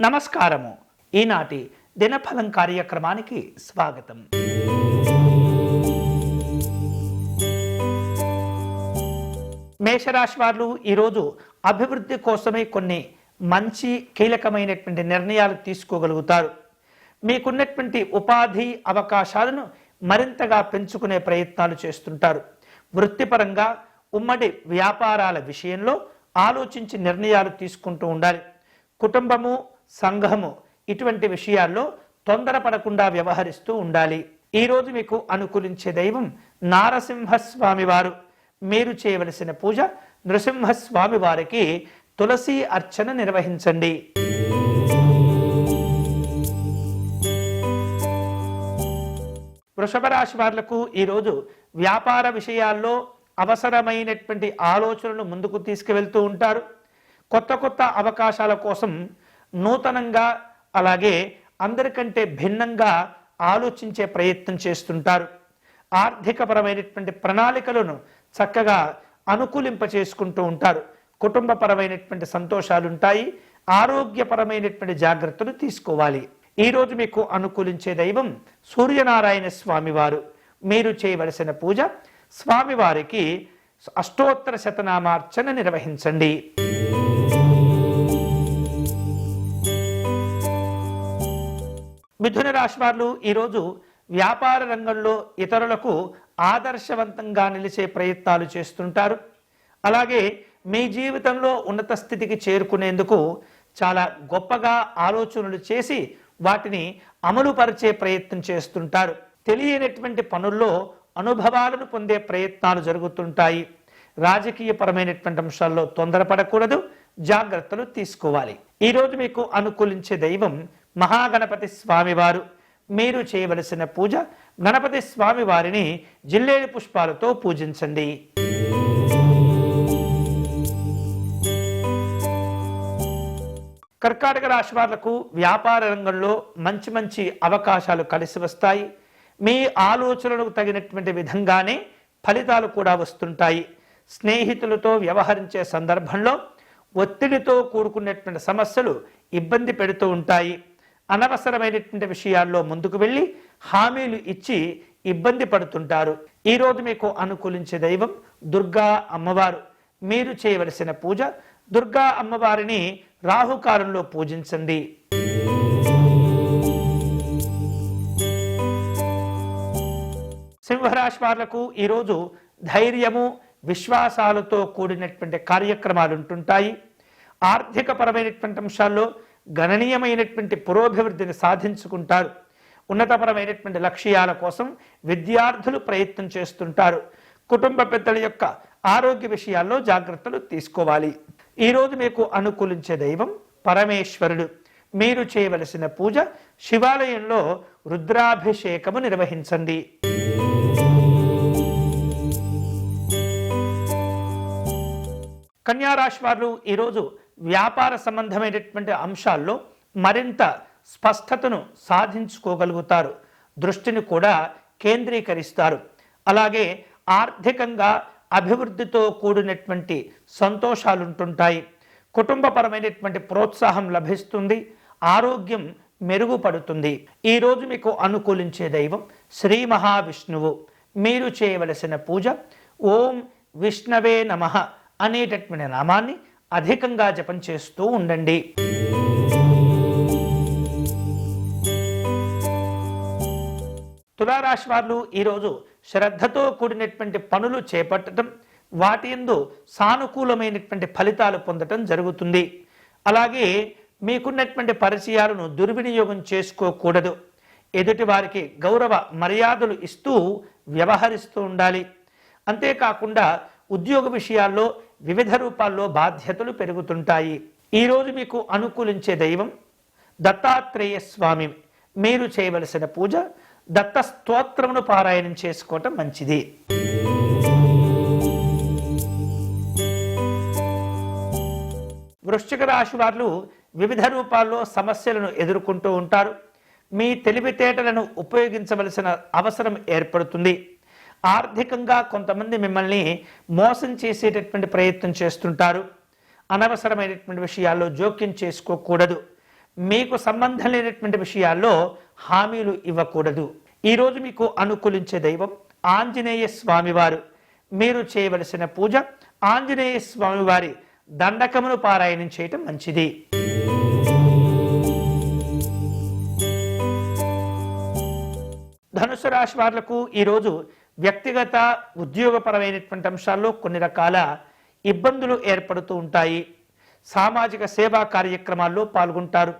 నమస్కారము. ఈనాటి దినఫలం కార్యక్రమానికి స్వాగతం. మేషరాశి వారు ఈరోజు అభివృద్ధి కోసమే కొన్ని మంచి కీలకమైనటువంటి నిర్ణయాలు తీసుకోగలుగుతారు. మీకున్నటువంటి ఉపాధి అవకాశాలను మరింతగా పెంచుకునే ప్రయత్నాలు చేస్తుంటారు. వృత్తిపరంగా ఉమ్మడి వ్యాపారాల విషయంలో ఆలోచించి నిర్ణయాలు తీసుకుంటూ ఉండాలి. కుటుంబము సంఘము ఇటువంటి విషయాల్లో తొందరపడకుండా వ్యవహరిస్తూ ఉండాలి. ఈ రోజు మీకు అనుకూలించే దైవం నారసింహస్వామి వారు. మీరు చేయవలసిన పూజ నృసింహస్వామి వారికి తులసి అర్చన నిర్వహించండి. వృషభ రాశి వారులకు ఈరోజు వ్యాపార విషయాల్లో అవసరమైనటువంటి ఆలోచనలు ముందుకు తీసుకువెళ్తూ ఉంటారు. కొత్త కొత్త అవకాశాల కోసం నూతనంగా అలాగే అందరికంటే భిన్నంగా ఆలోచించే ప్రయత్నం చేస్తుంటారు. ఆర్థికపరమైనటువంటి ప్రణాళికలను చక్కగా అనుకూలింప చేసుకుంటూ ఉంటారు. కుటుంబపరమైనటువంటి సంతోషాలు ఉంటాయి ఆరోగ్యపరమైనటువంటి జాగ్రత్తలు తీసుకోవాలి. ఈరోజు మీకు అనుకూలించే దైవం సూర్యనారాయణ స్వామివారు. మీరు చేయవలసిన పూజ స్వామివారికి అష్టోత్తర శతనామార్చన నిర్వహించండి. మిథున రాశి వారు ఈరోజు వ్యాపార రంగంలో ఇతరులకు ఆదర్శవంతంగా నిలిచే ప్రయత్నాలు చేస్తుంటారు. అలాగే మీ జీవితంలో ఉన్నత స్థితికి చేరుకునేందుకు చాలా గొప్పగా ఆలోచనలు చేసి వాటిని అమలుపరిచే ప్రయత్నం చేస్తుంటారు. తెలియనటువంటి పనుల్లో అనుభవాలను పొందే ప్రయత్నాలు జరుగుతుంటాయి. రాజకీయపరమైనటువంటి అంశాల్లో తొందరపడకూడదు జాగ్రత్తలు తీసుకోవాలి. ఈరోజు మీకు అనుకూలించే దైవం మహాగణపతి స్వామివారు. మీరు చేయవలసిన పూజ గణపతి స్వామివారిని జిల్లేడు పుష్పాలతో పూజించండి. కర్కాటక రాశి వాళ్ళకు వ్యాపార రంగంలో మంచి మంచి అవకాశాలు కలిసి వస్తాయి. మీ ఆలోచనలకు తగినటువంటి విధంగానే ఫలితాలు కూడా వస్తుంటాయి. స్నేహితులతో వ్యవహరించే సందర్భంలో ఒత్తిడితో కూడుకున్నటువంటి సమస్యలు ఇబ్బంది పెడుతూ ఉంటాయి. అనవసరమైనటువంటి విషయాల్లో ముందుకు వెళ్ళి హామీలు ఇచ్చి ఇబ్బంది పడుతుంటారు. ఈరోజు మీకు అనుకూలించే దైవం దుర్గా అమ్మవారు. మీరు చేయవలసిన పూజ దుర్గా అమ్మవారిని రాహుకాలంలో పూజించండి. సింహరాశి వాళ్ళకు ఈరోజు ధైర్యము విశ్వాసాలతో కూడినటువంటి కార్యక్రమాలు ఉంటుంటాయి. ఆర్థిక పరమైనటువంటి అంశాల్లో గణనీయమైనటువంటి పురోభివృద్ధిని సాధించుకుంటారు. ఉన్నతపరమైనటువంటి లక్ష్యాల కోసం విద్యార్థులు ప్రయత్నం చేస్తుంటారు. కుటుంబ పెద్దల యొక్క ఆరోగ్య విషయాల్లో జాగ్రత్తలు తీసుకోవాలి. ఈరోజు మీకు అనుకూలించే దైవం పరమేశ్వరుడు. మీరు చేయవలసిన పూజ శివాలయంలో రుద్రాభిషేకము నిర్వహించండి. కన్యారాశి వారు ఈరోజు వ్యాపార సంబంధమైనటువంటి అంశాల్లో మరింత స్పష్టతను సాధించుకోగలుగుతారు. దృష్టిని కూడా కేంద్రీకరిస్తారు. అలాగే ఆర్థికంగా అభివృద్ధితో కూడినటువంటి సంతోషాలు ఉంటుంటాయి కుటుంబపరమైనటువంటి ప్రోత్సాహం లభిస్తుంది. ఆరోగ్యం మెరుగుపడుతుంది. ఈరోజు మీకు అనుకూలించే దైవం శ్రీ మహావిష్ణువు. మీరు చేయవలసిన పూజ ఓం విష్ణవే నమః అనేటటువంటి నామాన్ని అధికంగా జపం చేస్తూ ఉండండి. తులారాశి వారు ఈరోజు శ్రద్ధతో కూడినటువంటి పనులు చేపట్టడం వాటి ఎందు సానుకూలమైనటువంటి ఫలితాలు పొందటం జరుగుతుంది. అలాగే మీకున్నటువంటి పరిచయాలను దుర్వినియోగం చేసుకోకూడదు. ఎదుటి వారికి గౌరవ మర్యాదలు ఇస్తూ వ్యవహరిస్తూ ఉండాలి. అంతేకాకుండా ఉద్యోగ విషయాల్లో వివిధ రూపాల్లో బాధ్యతలు పెరుగుతుంటాయి. ఈరోజు మీకు అనుకూలించే దైవం దత్తాత్రేయ స్వామి. మీరు చేయవలసిన పూజ దత్త స్తోత్రమును పారాయణం చేసుకోవటం మంచిది. వృశ్చిక రాశి వారు వివిధ రూపాల్లో సమస్యలను ఎదుర్కొంటూ ఉంటారు. మీ తెలివితేటలను ఉపయోగించవలసిన అవసరం ఏర్పడుతుంది. ఆర్థికంగా కొంతమంది మిమ్మల్ని మోసం చేసేటటువంటి ప్రయత్నం చేస్తుంటారు. అనవసరమైనటువంటి విషయాల్లో జోక్యం చేసుకోకూడదు. మీకు సంబంధం లేనటువంటి విషయాల్లో హామీలు ఇవ్వకూడదు. ఈరోజు మీకు అనుకూలించే దైవం ఆంజనేయ స్వామివారు. మీరు చేయవలసిన పూజ ఆంజనేయ స్వామివారి దండకమును పారాయణం చేయటం మంచిది. ధనుసు రాశి వాళ్ళకు ఈరోజు వ్యక్తిగత ఉద్యోగపరమైనటువంటి అంశాల్లో కొన్ని రకాల ఇబ్బందులు ఏర్పడుతూ ఉంటాయి. సామాజిక సేవా కార్యక్రమాల్లో పాల్గొంటారు.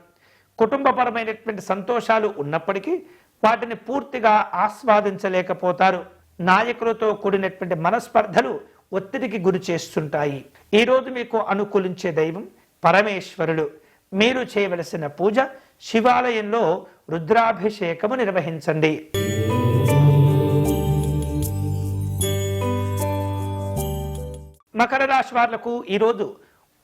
కుటుంబపరమైనటువంటి సంతోషాలు ఉన్నప్పటికీ వాటిని పూర్తిగా ఆస్వాదించలేకపోతారు. నాయకులతో కూడినటువంటి మనస్పర్ధలు ఒత్తిడికి గురి చేస్తుంటాయి. ఈరోజు మీకు అనుకూలించే దైవం పరమేశ్వరుడు. మీరు చేయవలసిన పూజ శివాలయంలో రుద్రాభిషేకము నిర్వహించండి. మకర రాశి వాళ్ళకు ఈరోజు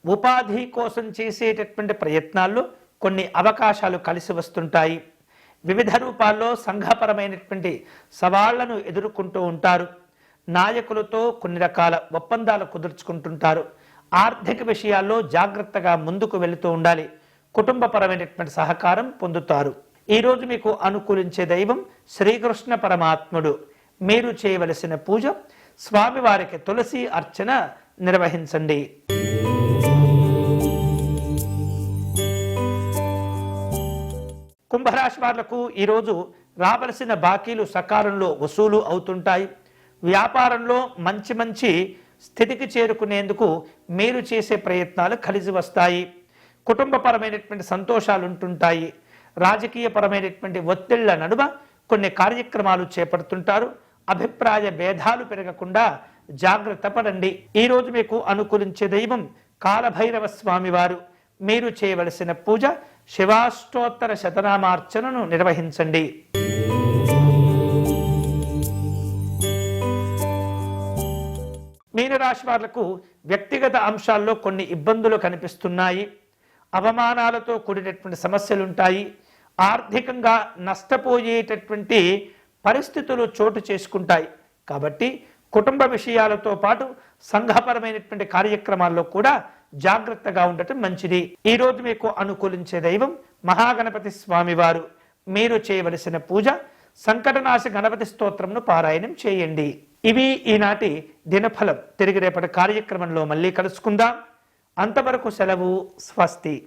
ఉపాధి కోసం చేసేటటువంటి ప్రయత్నాల్లో కొన్ని అవకాశాలు కలిసి వస్తుంటాయి. వివిధ రూపాల్లో సంఘపరమైనటువంటి సవాళ్ళను ఎదుర్కొంటూ ఉంటారు. నాయకులతో కొన్ని రకాల ఒప్పందాలు కుదుర్చుకుంటుంటారు. ఆర్థిక విషయాల్లో జాగ్రత్తగా ముందుకు వెళుతూ ఉండాలి. కుటుంబపరమైనటువంటి సహకారం పొందుతారు. ఈరోజు మీకు అనుకూలించే దైవం శ్రీకృష్ణ పరమాత్ముడు. మీరు చేయవలసిన పూజ స్వామివారికి తులసి అర్చన నిర్వహించండి. కుంభరాశి వాళ్ళకు ఈరోజు రావలసిన బాకీలు సకాలంలో వసూలు అవుతుంటాయి. వ్యాపారంలో మంచి మంచి స్థితికి చేరుకునేందుకు మీరు చేసే ప్రయత్నాలు కలిసి వస్తాయి. కుటుంబపరమైనటువంటి సంతోషాలు ఉంటుంటాయి రాజకీయపరమైనటువంటి ఒత్తిళ్ళ నడుమ కొన్ని కార్యక్రమాలు చేపడుతుంటారు. అభిప్రాయ భేదాలు పెరగకుండా జాగ్రత్త పడండి. ఈరోజు మీకు అనుకూలించే దైవం కాలభైరవ స్వామివారు మీరు చేయవలసిన పూజ శివాష్టోత్తర శతనామార్చనను నిర్వహించండి. మీనరాశి వాళ్ళకు వ్యక్తిగత అంశాల్లో కొన్ని ఇబ్బందులు కనిపిస్తున్నాయి. అవమానాలతో కూడినటువంటి సమస్యలుంటాయి. ఆర్థికంగా నష్టపోయేటటువంటి పరిస్థితులు చోటు చేసుకుంటాయి. కాబట్టి కుటుంబ విషయాలతో పాటు సంఘపరమైనటువంటి కార్యక్రమాల్లో కూడా జాగ్రత్తగా ఉండటం మంచిది. ఈ రోజు మీకు అనుకూలించే దైవం మహాగణపతి స్వామివారు. మీరు చేయవలసిన పూజ సంకటనాశ గణపతి స్తోత్రంను పారాయణం చేయండి. ఇవి ఈనాటి దినఫలం. తిరిగి రేపటి కార్యక్రమంలో మళ్ళీ కలుసుకుందాం. అంతవరకు సెలవు స్వస్తి.